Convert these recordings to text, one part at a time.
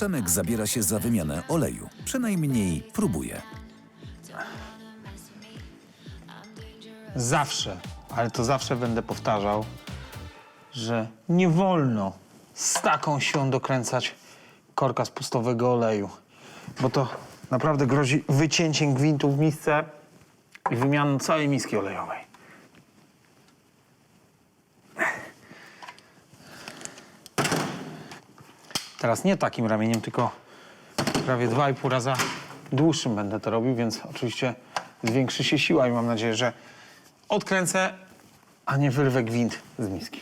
Przemek zabiera się za wymianę oleju. Przynajmniej próbuje. Zawsze, ale to zawsze będę powtarzał, że nie wolno z taką siłą dokręcać korka z pustowego oleju, bo to naprawdę grozi wycięciem gwintu w misce i wymianą całej miski olejowej. Teraz nie takim ramieniem, tylko prawie dwa i pół raza dłuższym będę to robił, więc oczywiście zwiększy się siła i mam nadzieję, że odkręcę, a nie wyrwę gwint z miski.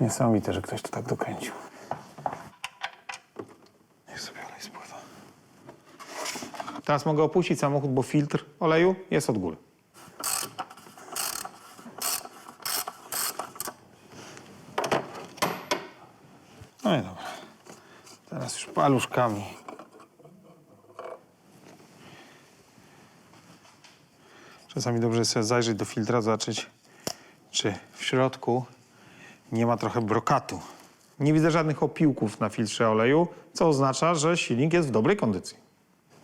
Niesamowite, że ktoś to tak dokręcił. Niech sobie olej spływa. Teraz mogę opuścić samochód, bo filtr oleju jest od góry. No i dobra. Teraz już paluszkami. Czasami dobrze jest sobie zajrzeć do filtra, zobaczyć, czy w środku nie ma trochę brokatu. Nie widzę żadnych opiłków na filtrze oleju, co oznacza, że silnik jest w dobrej kondycji.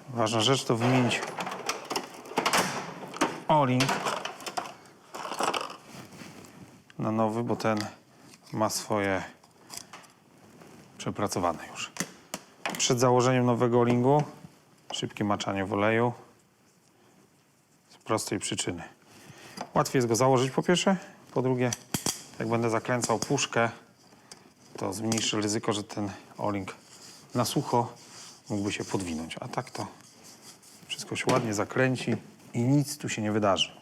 Ważna rzecz to wymienić o-ring na nowy, bo ten ma swoje przepracowane już. Przed założeniem nowego o-ringu szybkie maczanie w oleju z prostej przyczyny. Łatwiej jest go założyć po pierwsze, po drugie jak będę zakręcał puszkę, to zmniejszy ryzyko, że ten o-ring na sucho mógłby się podwinąć. A tak to wszystko się ładnie zakręci i nic tu się nie wydarzy.